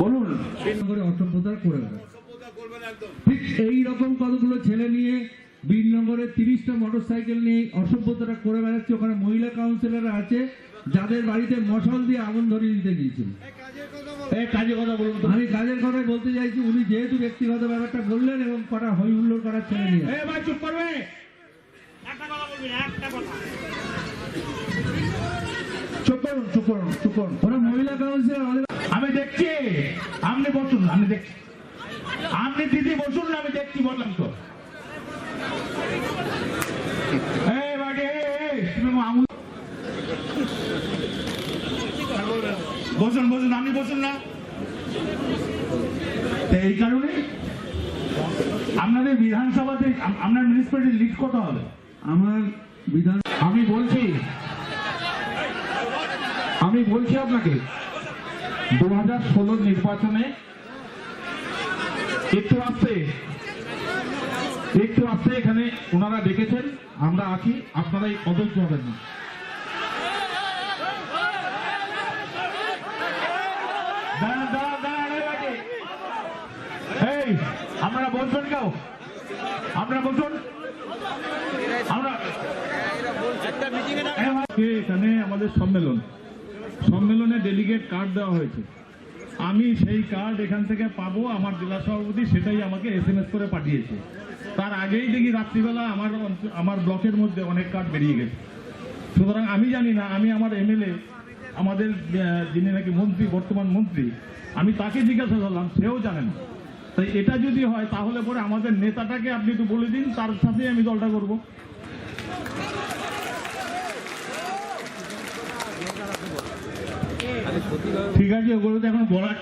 বলুন। করে অসভ্যতা করে ঠিক এই রকম কতগুলো ছেলে নিয়ে বীরনগরে তিরিশটা মোটর সাইকেল নিয়ে অসভ্যতাটা করে বেড়াচ্ছে ওখানে মহিলা কাউন্সিলররা আছে যাদের বাড়িতে মশাল দিয়ে আগুন ধরিয়ে দিতে গিয়েছিল। এই কাজে কথা বলুন আমি কাজের কথাই বলতে চাইছি উনি যেহেতু ব্যক্তিগত ব্যাপারটা বললেন এবং কটা হই হুল্লোড় করার ছেলে নিয়ে। এই ভাই চুপ করবে। চুপ করুন চুপ করুন চুপ করুন। ওরা মহিলা কাউন্সিলর আমি দেখছি আপনি বসুন আমি দেখছি। আপনি দিদি বসুন না আমি দেখছি বললাম তো। বসুন বসুন আপনি বসুন না। এই কারণে আপনাদের বিধানসভাতে আপনার মিউনিসিপ্যালিটি লিড কত হবে? আমার বিধান আমি বলছি আমি বলছি আপনাকে দু হাজার ষোলোর নির্বাচনে একটু আসতে একটু আসতে এখানে ওনারা ডেকেছেন আমরা আছি আপনারা এই অধৈর্য হবেন না। আপনারা বলবেন কেউ? আপনারা বলুন আমরা এখানে আমাদের সম্মেলন? সম্মেলনে ডেলিগেট কার্ড দেওয়া হয়েছে। আমি সেই কার্ড এখান থেকে পাবো, আমার জেলা সভাপতি সেটাই আমাকে এস করে পাঠিয়েছে। তার আগেই দেখি রাত্রিবেলা আমার আমার ব্লকের মধ্যে অনেক কার্ড বেরিয়ে গেছে। সুতরাং আমি জানি না, আমি আমার এমএলএ আমাদের যিনি নাকি মন্ত্রী, বর্তমান মন্ত্রী, আমি তাকে জিজ্ঞাসা করলাম, সেও জানে না। তাই এটা যদি হয়, তাহলে পরে আমাদের নেতাটাকে আপনি একটু বলে দিন, তার সাথেই আমি দলটা করব। ঠিক আছে ওগুলো তো এখন বলার